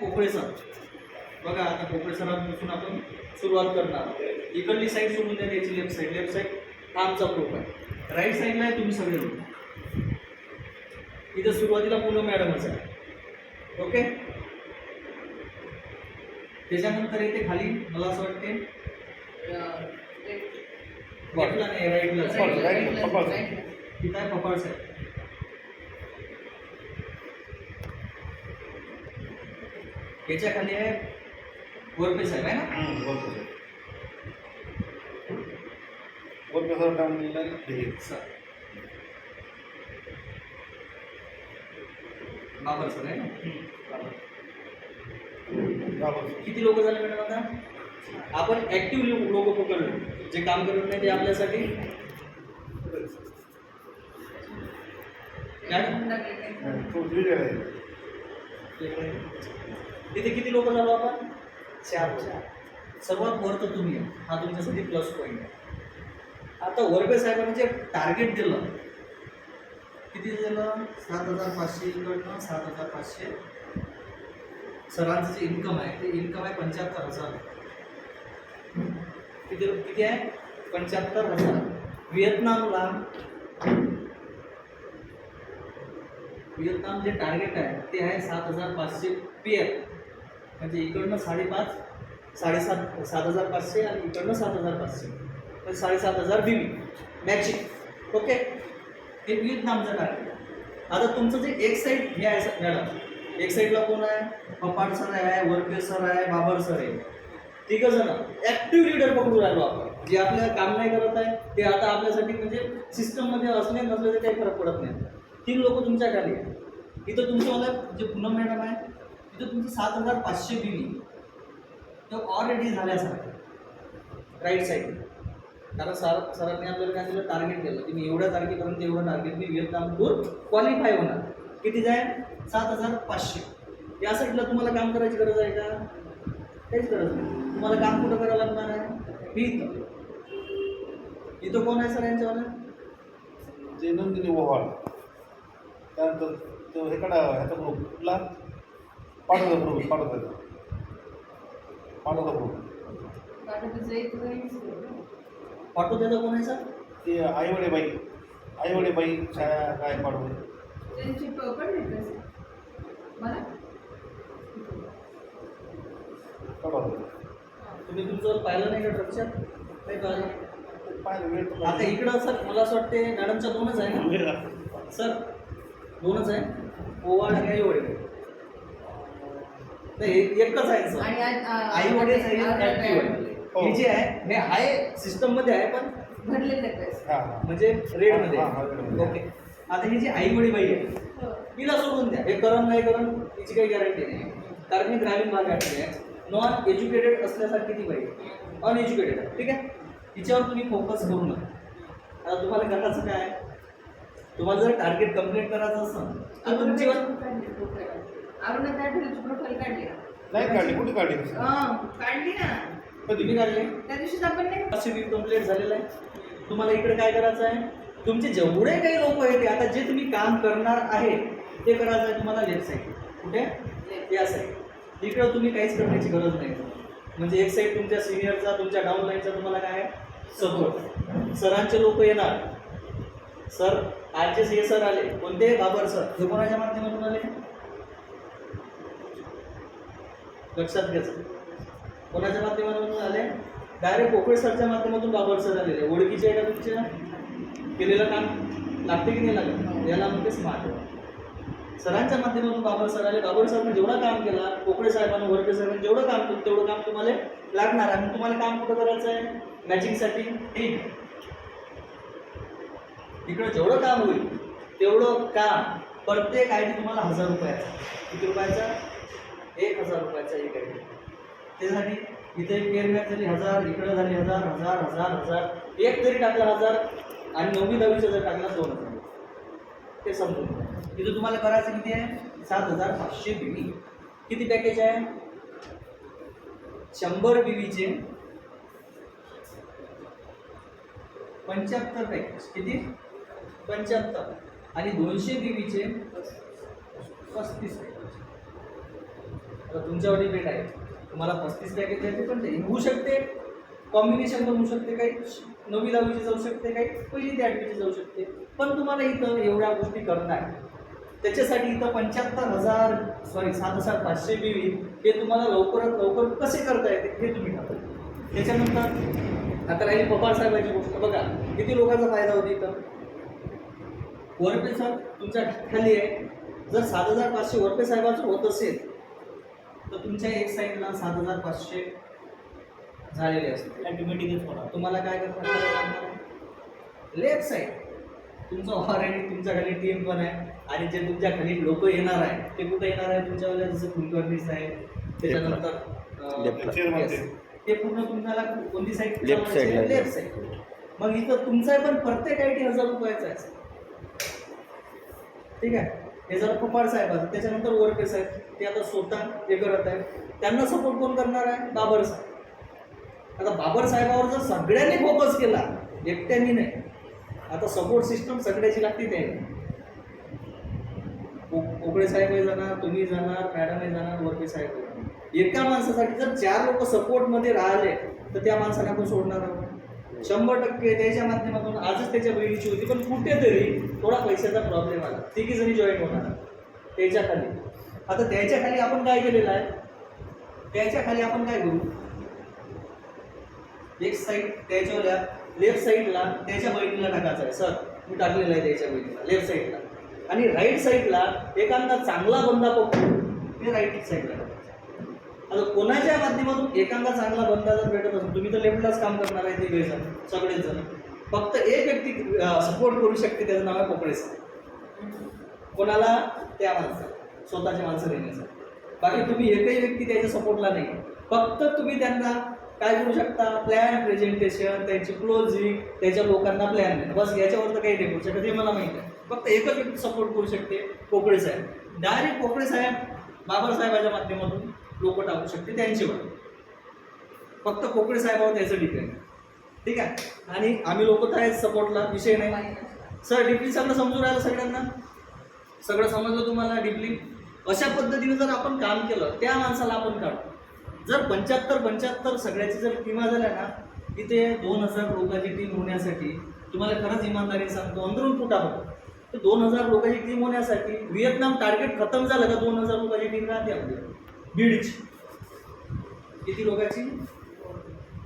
Pokale sir. बघा आता पोकळे सरांपासून आपण सुरुवात करणार. इकडली साईड सोडून द्या त्याची लेफ्ट साईड लेफ्ट साईड हा आमचा ग्रुप आहे. राईट साईडला आहे तुम्ही सगळे लोक. इथं सुरुवातीला पूर्ण मॅडमच आहे. ओके त्याच्यानंतर येते खाली मला असं वाटते लेफ्टला नाही राईटला. तिथं आहे पपाळ साहेब याच्या खाली आहे वरपे साहेब आहे ना? हे सर बाबर सर आहे ना? किती लोक झाले मॅडम आता? आपण ऍक्टिव्ह लोक पकडलो जे काम करत नाही ते आपल्यासाठी? मॅडम? तिथे किती लोक झालो आपण? चार सर्वात वर तर तुम्ही. हा तुमच्यासाठी प्लस पॉईंट आहे. आता वर्गे साहेबांनी जे टार्गेट दिलं किती दिलं? सात हजार पाचशे इकडनं सात हजार पाचशे. सरांचं जे इन्कम आहे ते इन्कम आहे पंच्याहत्तर हजार. किती किती आहे? पंच्याहत्तर हजार. व्हिएतनामला व्हिएतनाम जे टार्गेट आहे ते आहे सात हजार पाचशे पी एफ म्हणजे इकडनं साडेपाच साडेसात सात हजार पाचशे आणि इकडनं सात हजार पाचशे म्हणजे साडेसात हजार बी मॅचिंग ओके हे व्हिएतनामचं नामचं आहे. आता तुमचं जे एक साईड हे आहे सर मॅडम एक साईडला कोण आहे? पपाड सर आहे वर्के सर आहे बाबर सर आहे. तिघं जण. ॲक्टिव्ह लीडर पकडून राहिलो आपण. जे आपल्याला काम नाही करत आहे ते आता आपल्यासाठी म्हणजे सिस्टममध्ये असले नसले तर काही फरक पडत नाही. तीन लोक तुमच्या खाली आहे इथं तुमचं मला जे पूनम मॅडम आहे तिथं तुमचं सात हजार पाचशे बी तर ऑलरेडी झाल्यासारखं. राईट साईड कारण सर सरांनी आपल्याला काय दिलं टार्गेट केलं. की मी एवढ्या तारखेपर्यंत एवढं टार्गेट मी व्हिएतनाम टूर क्वालिफाय होणार. किती जाय? सात हजार पाचशे. या साईडला तुम्हाला काम करायची गरज आहे का? काहीच गरज नाही. तुम्हाला काम कुठं करावं लागणार आहे? मी इथं. इथं कोण आहे सर यांच्यावाला? ते नंदिनी ओव्हाळ त्यानंतर तो हे कडा ह्याचा ग्रुप कुठला? पाठवता ग्रुप पाठवता. पाठवता ग्रुप पाठवते कोण आहे सर? ते आईवडे बाई. आईवडे बाई छाया काय पाठवते? त्यांची मला? पाठवते. तुम्ही तुमचं पाहिलं नाही का ट्रक्चर नाही पाहिलं पाहिलं वेळ तर आता इकडं सर मला असं वाटते मॅडमच्या दोनच आहे ना? पाहिजे. सर दोनच आहे. ओवाळ आणि आई वडील नाही एक- एकच आहे आई वडील active आहे. हे. जे आहे हे आहे सिस्टममध्ये आहे पण हा हा. म्हणजे रेडमध्ये हा, हा. ओके. आता ही जी आई वडील बाई आहे हो. तिला सोडून द्या. हे करण नाही करण तिची काही गॅरंटी नाही. कारण ही ग्रामीण भागातली आहे. नॉन एज्युकेटेड असल्यासारखी ती बाई अनएज्युकेटेड आहे. ठीक आहे? तिच्यावर तुम्ही फोकस करू नका. आता तुम्हाला करायचं काय आहे? तुम्हाला जर टार्गेट कंप्लीट करायचं असेल तर तुमची काढली प्रोफाईल? नाही काढली कुठे काढली हा, काढली ना. कधी? तुम्ही काढले. त्या दिवशीच आपण नाही वीक कंप्लीट झालेलं आहे. तुम्हाला इकडे काय करायचं आहे? तुमचे जेवढे काही लोक आहेत ते आता जे तुम्ही काम करणार आहे ते करायचं आहे तुम्हाला लेफ्ट साईड कुठे? या साईड इकडं तुम्ही काहीच करण्याची गरज नाही. म्हणजे एक साईड तुमच्या सिनियरचा तुमच्या डाऊन लाईनचा तुम्हाला काय आहे? सपोर्ट सरांचे लोक येणार. सर आजचे सी सर आले. कोणते बाबर सर हे कोणाच्या माध्यमातून आले? लक्षात घ्यायचं कोणाच्या माध्यमातून आले डायरेक्ट पोकळे सरच्या माध्यमातून बाबर सर आलेले. ओळखीचे आहे का तुमच्या केलेलं काम लागते की नाही लागत? याला म्हणते स्मार्ट सरांच्या माध्यमातून बाबर सर आले. बाबर सरने जेवढं काम केला पोकळे साहेबांना वर्गे साहेबांनी जेवढं काम केलं तेवढं काम तुम्हाला लागणार. आहे मग तुम्हाला काम कुठं करायचं आहे? मॅचिंगसाठी ठीक. इकडं जेवढं काम होईल तेवढं काम. प्रत्येक आय डी तुम्हाला हजार रुपयाचा. किती रुपयाचा? एक हजार रुपयाचा एक आहे. त्यासाठी इथे पेरण्यात झाली हजार इकडं झाली हजार हजार हजार हजार. एक जरी टाकला हजार आणि नववी दहावीचा जर टाकला दोन हजार. ते समजून इथं तुम्हाला करायचं किती आहे? सात हजार पाचशे बी किती पॅकेज आहे? शंभर बीवीचे पंच्याहत्तर पॅकेज किती? पंच्याहत्तर. आणि दोनशे बीवीचे पस्तीस पॅकेज तर तुमच्यावर डिपेंड आहे. तुम्हाला पस्तीस पॅकेज द्यायचे पण ते होऊ शकते. कॉम्बिनेशन पण होऊ शकते काही. नवी दहावीची जाऊ शकते काही. पहिली ते आठवीची जाऊ शकते. पण तुम्हाला इथं एवढ्या गोष्टी करणार. त्याच्यासाठी इथं पंच्याहत्तर हजार सॉरी सात हजार पाचशे बीवी हे तुम्हाला लवकरात लवकर कसे करता येते हे तुम्ही ठरवा. त्याच्यानंतर आता राहिली पवार साहेबांची गोष्ट. बघा किती लोकांचा फायदा होतो इथं? वरपे साहेब तुमच्या खाली आहे. जर सात हजार पाचशे वरपे साहेबांचं होत असेल तर तुमच्या एक साईडला सात हजार पाचशे झालेले असते ॲटोमॅटिकच होणार तुम्हाला काय करणार लेफ्ट साईड तुमचा ऑलरेडी तुमच्या खाली टीम पण आहे. आणि जे तुमच्या खाली लोक येणार आहे ते कुठे येणार आहे तुमच्यावाल्या जसं कुलकर्णीच आहे. त्याच्यानंतर. ते. पूर्ण तुम्हाला कोणती साईड Left side ला. लेफ्ट साईड मग इथं तुमचा पण प्रत्येक आय टी हजार रुपयाचा आहे. ठीक आहे? हे जर कुपाड साहेब त्याच्यानंतर वरके साहेब ते आता स्वतः हे करत आहे त्यांना सपोर्ट कोण करणार आहे? बाबर साहेब. आता बाबर साहेबावर जर सगळ्यांनी फोकस केला एकट्यानी नाही. आता सपोर्ट सिस्टम सगळ्याची लागते ते. कोकळे साहेबही जाणार तुम्ही जाणार मॅडमही जाणार वरके साहेब. एका माणसासाठी जर चार लोक सपोर्टमध्ये राहिले तर त्या माणसाला आपण सोडणार आहोत. शंभर टक्के त्याच्या माध्यमातून आजच त्याच्या बहिणीची होती पण कुठेतरी थोडा पैशाचा प्रॉब्लेम आला. तिघी जणी जॉईन होणार. त्याच्याखाली. आता त्याच्याखाली आपण काय केलेलं आहे? त्याच्याखाली आपण काय करू? एक साईड त्याच्यावर लेफ्ट साईडला त्याच्या बहिणीला टाकायचं आहे. सर मी टाकलेलं आहे त्याच्या बहिणीला लेफ्ट साईडला आणि राईट साईडला एखादा चांगला बंदा पकडून ते राईट साईडला आता कोणाच्या माध्यमातून एखादा चांगला बंदा जर भेटत असेल तुम्ही तर लेफ्टलाच काम करणार आहे तिघे जण सगळेच जण. फक्त एक व्यक्ती सपोर्ट करू शकते त्याचं नाव आहे पोकळे साहेब कोणाला? त्या माणसं स्वतःच्या माणसं देण्यासाठी बाकी तुम्ही एकही व्यक्ती त्याच्या सपोर्टला नाही. फक्त तुम्ही त्यांना काय करू शकता? प्लॅन प्रेझेंटेशन त्यांची क्लोजिंग त्याच्या लोकांना प्लॅन देणं. बस याच्यावर तर काही नाही करू शकत हे मला माहिती आहे. फक्त एकच व्यक्ती सपोर्ट करू शकते पोकळे साहेब. डायरेक्ट पोकळे साहेब बाबर साहेबाच्या माध्यमातून. लोक टाकू शकते त्यांच्यावर फक्त कोकणे साहेबावर त्याचं डिपेंड ठीक आहे? आणि आम्ही लोक तर आहेत सपोर्टला विषय नाही. सर डिपली सगळं समजून राहिलं सगळ्यांना? सगळं समजलं तुम्हाला डिपली अशा पद्धतीने जर आपण काम केलं त्या माणसाला आपण काढू. जर पंच्याहत्तर पंच्याहत्तर सगळ्याची जर टीमा झाल्या ना तिथे दोन हजार लोकांची टीम होण्यासाठी तुम्हाला खरंच इमानदारी सांगतो अंदरून फुटा तर दोन हजार लोकांची टीम होण्यासाठी व्हिएतनाम टार्गेट खतम झालं का दोन हजार लोकांची टीम राहते आपली? बीडची. किती लोकांची?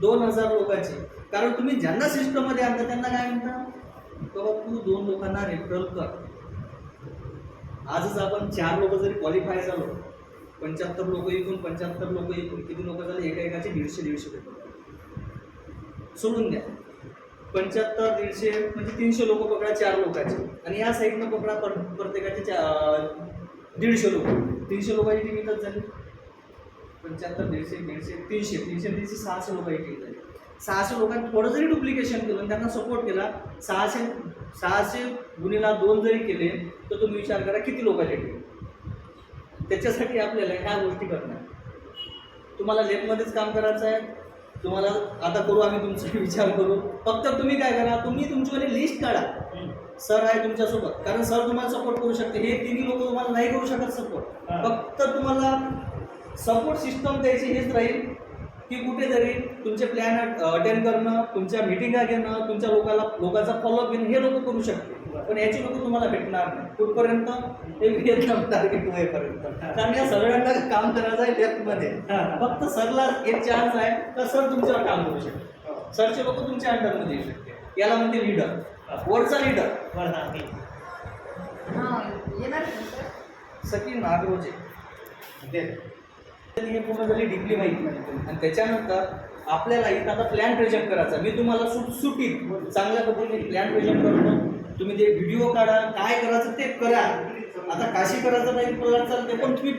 दोन हजार लोकांची. कारण तुम्ही ज्यांना सिस्टममध्ये आणता त्यांना काय म्हणता? बाबा तू दोन लोकांना रेफरल कर. आजच आपण चार लोक जरी क्वालिफाय झालो पंच्याहत्तर लोक एकूण पंच्याहत्तर लोक एकूण किती लोक झाले? एका एकाचे दीडशे दीडशे रुपये सोडून द्या. पंच्याहत्तर दीडशे म्हणजे तीनशे लोक पकडा चार लोकांचे. आणि या साईडनं पकडा प्रत्येकाचे चा दीडशे लोक. तीनशे लोकांची टीम इथंच झाली. पंच्याहत्तर दीडशे दीडशे तीनशे तीनशे तीनशे सहाशे लोकांची टीम झाली. सहाशे लोकांनी थोडं जरी डुप्लिकेशन केलं आणि त्यांना सपोर्ट केला सहाशे सहाशे गुन्हेला दोन जरी केले तर तुम्ही विचार करा किती लोकांचे टीम त्याच्यासाठी आपल्याला ह्या गोष्टी करणार. तुम्हाला लेफ्टमध्येच काम करायचं आहे. तुम्हाला आता करू आम्ही तुमचा विचार करू. फक्त तुम्ही काय करा तुम्ही तुमची लिस्ट काढा. सर आहे तुमच्यासोबत. कारण सर तुम्हाला सपोर्ट करू शकते. हे तिन्ही लोक तुम्हाला नाही करू शकत सपोर्ट. फक्त तुम्हाला सपोर्ट सिस्टम द्यायची हेच राहील की कुठेतरी तुमचे प्लॅन अटेंड करणं तुमच्या मिटिंगा घेणं तुमच्या लोकांना लोकांचा फॉलोअप घेणं हे लोक करू शकते पण याची लोक तुम्हाला भेटणार नाही. कुठपर्यंत? हे व्हिएतनाम टार्गेट होईपर्यंत. कारण या सगळ्यांना काम करायचं आहे लेफ्टमध्ये फक्त सरला एक चान्स आहे तर सर तुमच्यावर काम करू शकते सरचे लोक तुमच्या अंडरमध्ये येऊ शकते याला म्हणते लीडर वरचा लीडर हां हा सचिन नागरोजे. ते त्यांनी हे पूर्ण झाली डीपली माहिती आणि त्याच्यानंतर आपल्याला इथं आता प्लॅन प्रेझेंट करायचा. मी तुम्हाला सुटसुटीत चांगल्या पद्धतीने प्लॅन प्रेझेंट करतो. तुम्ही ते व्हिडिओ काढा काय करायचं ते करा. आता काशी करायचं नाही चालते पण तुम्ही